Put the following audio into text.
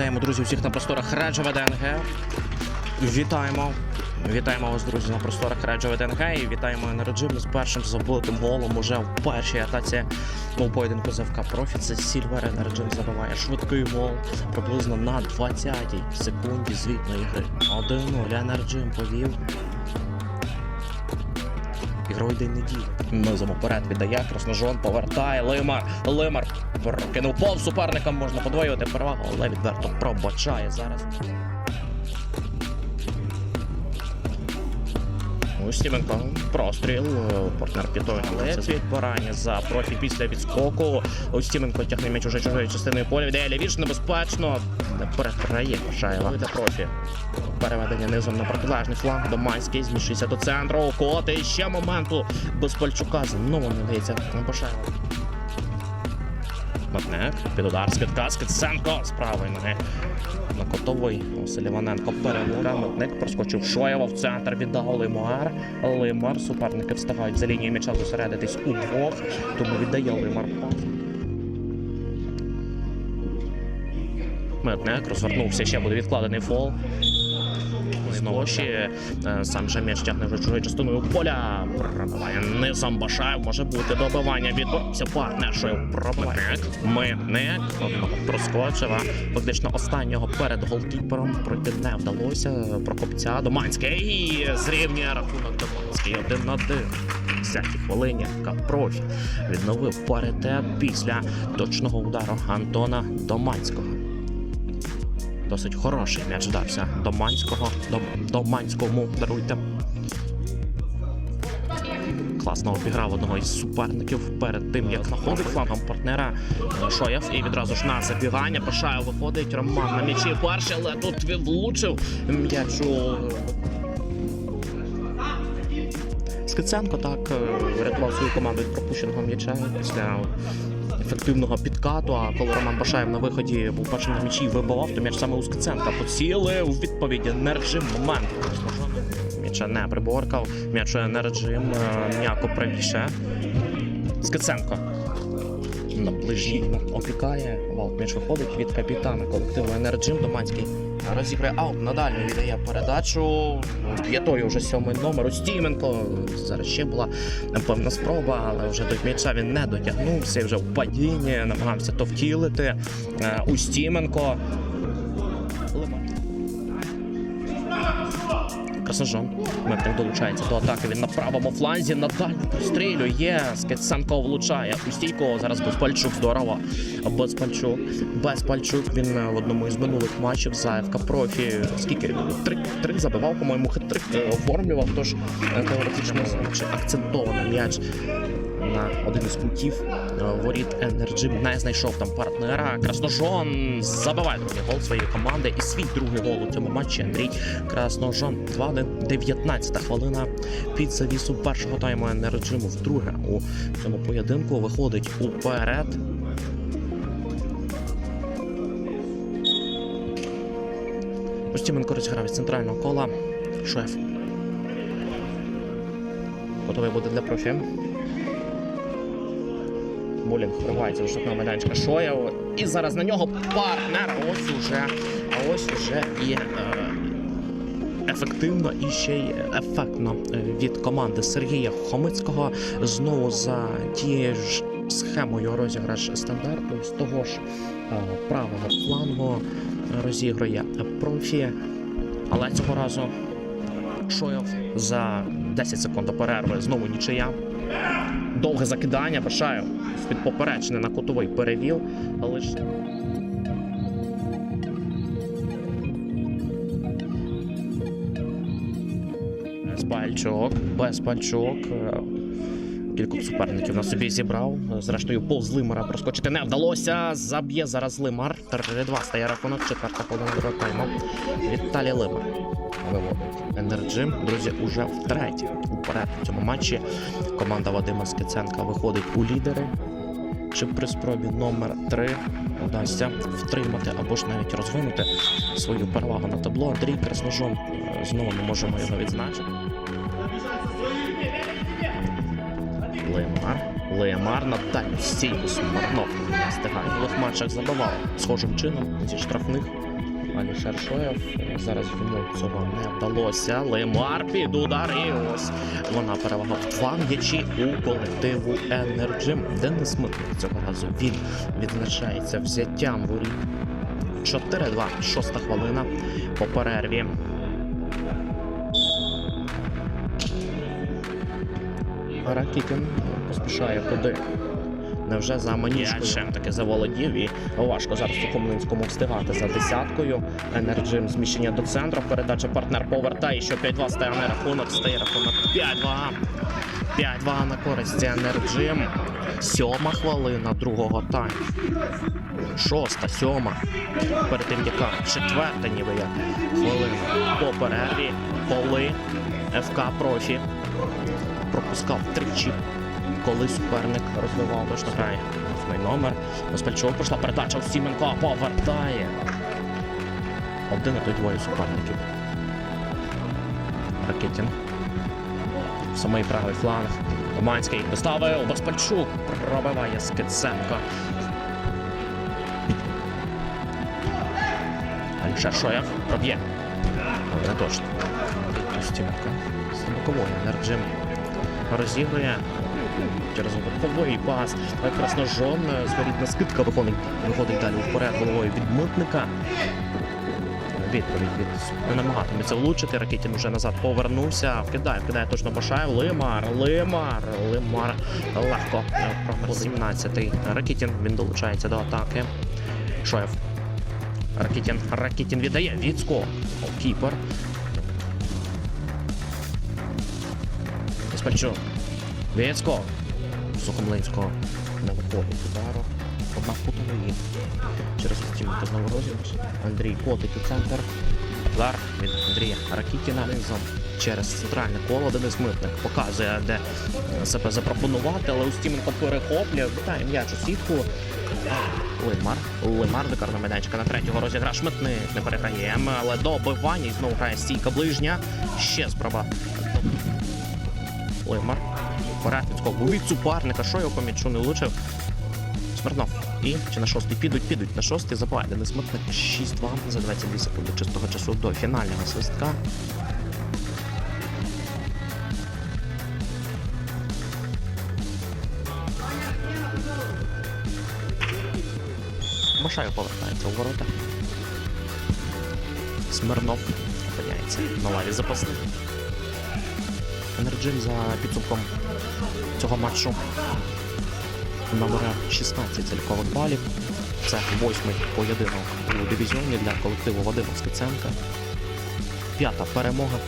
Вітаємо, друзі, усіх на просторах Раджа ДНГ. Вітаємо. Вітаємо вас, друзі, на просторах Реджове ДНГ і вітаємо енерджим з першим забитим голом уже в першій атаці у поєдинку з ФК Профі. Це Сільвер Енерджим забиває швидкий гол приблизно на 20-й секунді звітної гри. 1-0 Енерджим повів. Ігровий день. Низом уперед віддає, Красножон повертає. Лимар. Лимар прокинув пол суперникам, можна подвоювати перевагу, але відверто пробачає зараз. Устіменко простріл, партнер підтоє від відбирання за профі після відскоку. Стівенко тягне м'яч уже чужою частиною поля, віддає лівіш небезпечно. Не переграє Пашаєва. Для профі. Переведення низом на протилежний фланг. Доманський змішується до центру. Коти ще моменту без Пальчука. Знову не вдається на Матнек, під удар, скидка, Скиценко з правої ноги. На котовий Василь Іваненко перемога. Матник проскочив Шоєва в центр, віддав Лимар. Лимар. Суперники встигають за лінією м'яча зосередитись у двох, тому віддає Лимар пас. Метник розвернувся, ще буде відкладений фол. Ще е, сам же м'яч тягне вже чужою частиною поля. Пробиває низом Башаєв. Може бути добивання від партнершою пробиває. Митник проскочив. Фактично останнього перед голкіпером пройти не вдалося. Прокопця Доманський зрівнює рахунок Доманський один на один. Десятій хвилині Капрофі відновив паритет після точного удару Антона Доманського. Досить хороший м'яч вдався Доманського. Дом, Доманському даруйте. Класно обіграв одного із суперників перед тим, як знаходить флангом партнера Шоєв. І відразу ж на забігання. Пашаєв виходить. Роман на м'ячі перший, але тут він влучив м'ячу. Скиценко так е, врятував свою команду від пропущеного м'яча після ефективного підкату. А коли Роман Башаєв на виході був першим на м'ячі вибивав, то м'яч саме у Скиценка поцілив у відповіді не режим момент. М'яча не приборкав, м'яч не режим, е, м'яко правіше. Скиценко. На ближній опікає. Валт м'яч виходить від капітана колективу Енерджим Доманський. Розіграє аут, надалі віддає передачу. П'ятою вже сьомий номер. Устіменко. Зараз ще була певна спроба, але вже до м'яча він не дотягнувся. і Вже в падінні намагався то втілити. Е, Устіменко. Красножон. Метник долучається до атаки. Він на правому фланзі на дальню прострілює. Скеценко влучає. У стійку зараз Безпальчук. Здорово. Безпальчук. Безпальчук. Він е, в одному із минулих матчів за ФК Профі. Скільки? Три, три забивав, по-моєму, хитрик оформлював. Тож е, теоретично акцентований м'яч на один із кутів е, воріт Енерджі не знайшов там партнера. Красножон забиває другий гол своєї команди і свій другий гол у цьому матчі Андрій Красножон. 2-1, 19 хвилина під завісу першого тайму Енерджиму вдруге у цьому поєдинку виходить уперед. Устіменко розіграв із центрального кола. Шеф. Готовий буде для профі. Булінг вривається до штатного майданчика Шоєв. І зараз на нього партнер. Ось уже, а ось уже і е, ефективно і ще й ефектно е, від команди Сергія Хомицького. Знову за тією ж схемою розіграш стандарту з того ж е, правого флангу розігрує профі. Але цього разу Шоєв за 10 секунд до перерви знову нічия. Довге закидання Башаєв з-під поперечини на кутовий перевів, але ж. Безпальчук, безпальчук. Е, Кількох суперників на собі зібрав. Зрештою, повз Лимара проскочити не вдалося. Заб'є зараз Лимар. 3-2 стає рахунок. Четверта другого тайму. Віталій Лимар виводить Енерджим. Друзі, уже втретє уперед в цьому матчі. Команда Вадима Скиценка виходить у лідери. Чи при спробі номер 3 вдасться втримати або ж навіть розвинути свою перевагу на табло. Андрій Красножон е, знову не можемо його відзначити. Лемар. Лемар на дальню стійку Смарнов не встигає. В матчах забивав схожим чином зі штрафних Алішер Шоєв. Зараз йому цього не вдалося. Лемар під ось вона перевага в два м'ячі у колективу Energy. Денис Митник цього разу він відзначається взяттям воріт. 4-2, шоста хвилина по перерві. Ракітін поспішає куди. Невже за манічкою таки заволодів і важко зараз у Комлинському встигати за десяткою. Енерджим зміщення до центру. Передача партнер повертає, що 5-2 стає на рахунок. Стає рахунок 5-2. 5-2 на користь Енерджим. Сьома хвилина другого тайму. Шоста, сьома. Перед тим яка четверта ніби як хвилина по перерві. Коли ФК профі пропускав тричі, коли суперник розвивав точно грає. Номер. Поспальчук пішла передача у Сіменко повертає. Один і той двоє суперників. Ракетін. Самий правий фланг. Доманський доставив. Поспальчук пробиває Скиценко. Альша Шоєв проб'є. Не точно. Стімка. З бокової енерджим розігрує через випадковий пас. Красножон зворітна скидка виходить, виходить далі вперед головою від митника. Відповідь від не намагатиметься влучити. Ракетін вже назад повернувся. Вкидає, вкидає точно Башаєв. Лимар, Лимар, Лимар. Легко промер 17-й. Ракетін він долучається до атаки. Шоєв. Ракетін, Ракетін віддає. Відскок. Кіпер. Спальчук. Вєцько. Сухомлинського не виходить удару. Одна кутової. Через стімку знову розіграш. Андрій котить у центр. Удар від Андрія Ракітіна низом. Через центральне коло Денис Митник показує, де себе запропонувати, але Устіменко перехоплює, вітає м'яч у сітку. Лимар. Лимар до карного майданчика на третього розіграш Митник не переграє, але добивання і знову грає стійка ближня. Ще спроба Лимар. Відскок від суперника. Що його по м'ячу не влучив? Смирнов. І чи на шостий підуть, підуть на шостий. Забиває Денис Митник 6-2 за 22 секунди чистого часу до фінального свистка. Башаєв повертається у ворота. Смирнов опиняється на лаві запасних. Енерджим за підсумком цього матчу набере 16 залікових балів. Це восьмий поєдинок у дивізіоні для колективу Вадима Скиценка. П'ята перемога